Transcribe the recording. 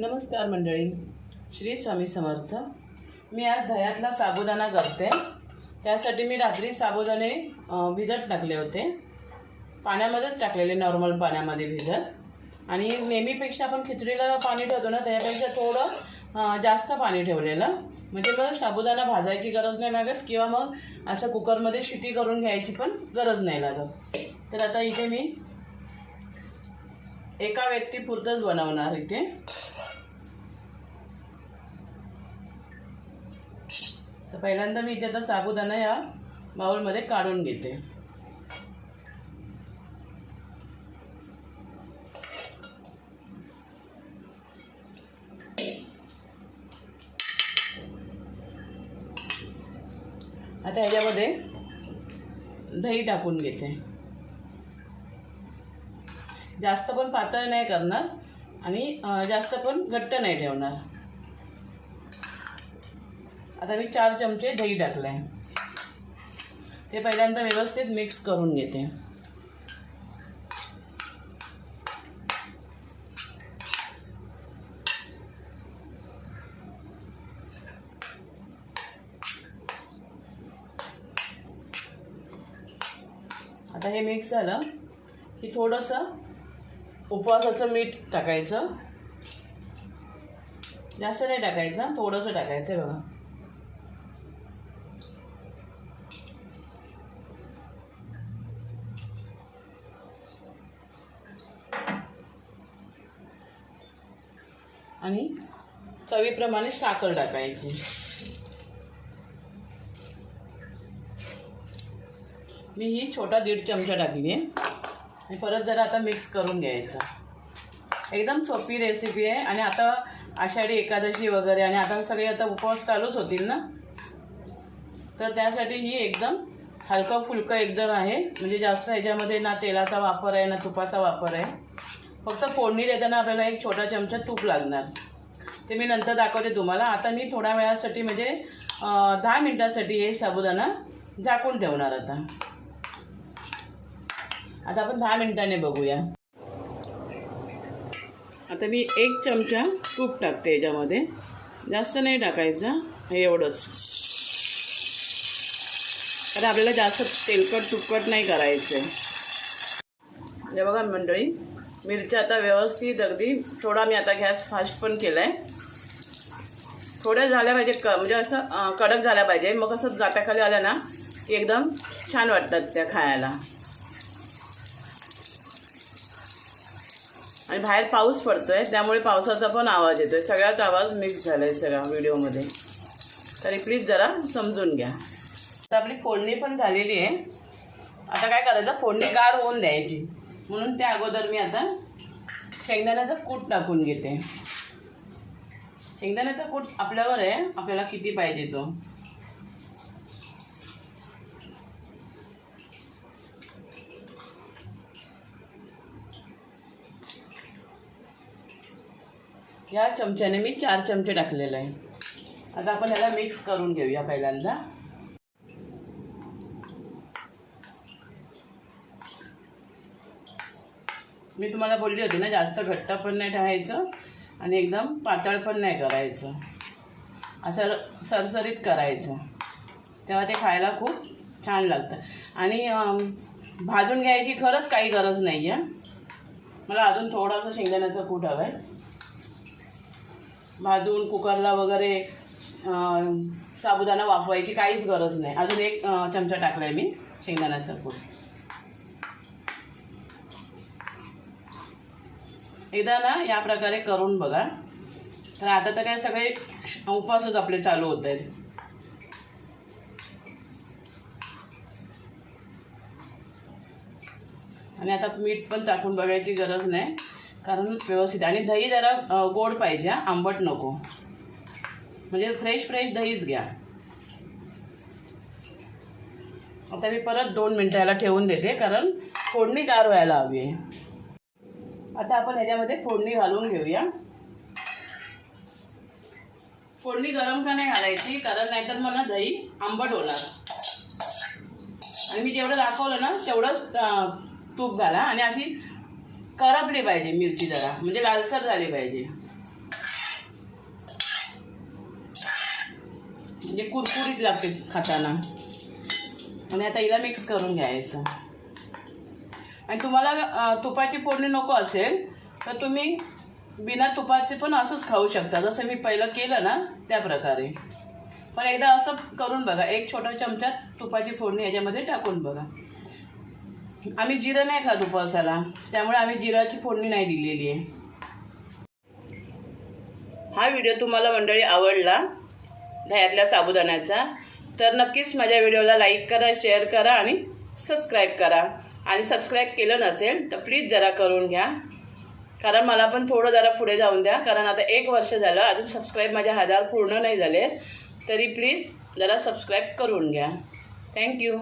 नमस्कार मंडळी श्री स्वामी समर्थ. मी आज दह्यातला साबुदाणा करते. त्यासाठी मी रात्री साबुदाणे भिजत टाकले होते. पाण्यामध्येच टाकलेले नॉर्मल पाण्यामध्ये भिजत. आणि नेहमीपेक्षा आपण खिचडीला पाणी ठेवतो ना त्याच्यापेक्षा थोडं जास्त पाणी ठेवलेलं. म्हणजे मग साबुदाणा भाजायची गरज नाही लागत किंवा मग असं कुकरमध्ये शिटी करून घ्यायची पण गरज नाही लागत. तर आता इथे मी एका व्यक्तीपुरतंच बनवणार इथे. तर पहिल्यांदा मी इथे आता साबुदाणा या बाउलमध्ये काढून घेते. आता ह्याच्यामध्ये दही टाकून घेते. जास्त पण पातळ नाही करणार आणि जास्त पण घट्ट नाही ठेवणार. आता मी चार चमचे दही टाकले ते पहिल्यांदा व्यवस्थित मिक्स करून घेते. आता हे मिक्स झालं की थोडंसं उपवासाचं मीठ टाकायचं. जास्त नाही टाकायचं थोडंसं टाकायचं आहे बघा. आणि चवीप्रमाणे साखर टाकायची. मी ही छोटा दीड चमचा टाकली आहे. आणि परत जरा आता मिक्स करून घ्यायचं. एकदम सोपी रेसिपी आहे आणि आता आषाढी एकादशी वगैरे आणि आता सगळे आता उपवास चालूच होतील ना? तर त्यासाठी ही एकदम हलकं फुलकं एकदम आहे. म्हणजे जास्त ह्याच्यामध्ये ना तेलाचा वापर आहे ना तुपाचा वापर आहे. फक्त फोडणी देताना आपल्याला एक छोटा चमचा तूप लागणार. ते मी नंतर दाखवते तुम्हाला. आता मी थोड्या वेळासाठी म्हणजे दहा मिनटासाठी हे साबुदाणा झाकून ठेवणार आता. आता आपण दहा मिनिटाने बघूया. आता मी एक चमचा तूप टाकते याच्यामध्ये. जास्त नाही टाकायचं हे एवढंच. कारण आपल्याला जास्त तेलकट तुपकट नाही करायचं. आहे हे बघा मंडळी. मिरच्या आता व्यवस्थित अगदी थोडा मी आता गॅस फास्ट पण केला आहे थोड्या झाल्या पाहिजे क म्हणजे असं कडक झाल्या पाहिजे. मग असं जात्याखाली आल्या ना की एकदम छान वाटतात त्या खायला. आणि बाहेर पाऊस पडतो आहे त्यामुळे पावसाचा पण आवाज येतो आहे सगळ्याच आवाज मिक्स झाला आहे सगळा व्हिडिओमध्ये. तरी प्लीज जरा समजून घ्या. आता आपली फोडणी पण झालेली आहे. आता काय करायचं? फोडणी गार होऊन द्यायची. म्हणून त्या अगोदर मी आता शेंगदाण्याचं कूट टाकून घेते. शेंगदाण्याचा कूट आपल्यावर आहे आपल्याला किती पाहिजे तो? या चमच्याने मी चार चमचे टाकलेले आहे. आता आपण याला मिक्स करून घेऊया पहिल्यांदा. मी तुम्हाला बोलली होती ना जास्त घट्ट पण नाही ठेवायचं आणि एकदम पातळ पण नाही करायचं. असं सरसरीत करायचं. तेव्हा ते खायला खूप छान लागतं. आणि भाजून घ्यायची खरंच काही गरज नाही आहे मला अजून थोडंसं शेंगदाण्याचं कूट हवं आहे भाजून कुकरला वगैरे साबुदाणा वाफवायची काहीच गरज नाही. अजून एक चमचा टाकला आहे मी शेंगदाण्याचं कूट. एकदा ना या प्रकारे करून बघा. तर आता तर काय सगळे उपवासच आपले चालू होत आहेत. आणि आता मीठ पण चाकून बघायची गरज नाही. कारण व्यवस्थित आणि दही जरा गोड पाहिजे आंबट नको. म्हणजे फ्रेश फ्रेश दहीच घ्या. आता मी परत दोन मिनटं याला ठेवून देते कारण फोडणी गार व्हायला हवी आहे. आता आपण ह्याच्यामध्ये फोडणी घालून घेऊया. फोडणी गरम का नाही घालायची? कारण नाहीतर मला दही आंबट होणार. आणि मी जेवढं दाखवलं ना तेवढंच तूप घाला. आणि अशी करपली पाहिजे मिरची जरा. म्हणजे लालसर झाली पाहिजे. म्हणजे कुरकुरीत लागते खाताना. आणि आता हिला मिक्स करून घ्यायचं. आणि तुम्हाला तुपाची फोडणी नको असेल तर तुम्ही बिना तुपाचे पण असंच खाऊ शकता. जसं मी पहिलं केलं ना त्या प्रकारे. पण एकदा असं करून बघा. एक छोटा चमचा तुपाची फोडणी याच्यामध्ये टाकून बघा. आम्ही जिरं नाही खात उपवासाला. त्यामुळे आम्ही जिराची फोडणी नाही दिलेली आहे. हा व्हिडिओ तुम्हाला मंडळी आवडला दह्यातल्या साबुदाण्याचा तर नक्कीच माझ्या व्हिडिओला लाईक करा शेअर करा आणि सबस्क्राईब करा. आणि सबस्क्राईब केलं नसेल तर प्लीज जरा करून घ्या. कारण मला पण थोडं जरा पुढे जाऊन द्या. कारण आता एक वर्ष झालं अजून सबस्क्राईब माझ्या हजार पूर्ण नाही झाले तरी प्लीज जरा सबस्क्राईब करून घ्या. थँक्यू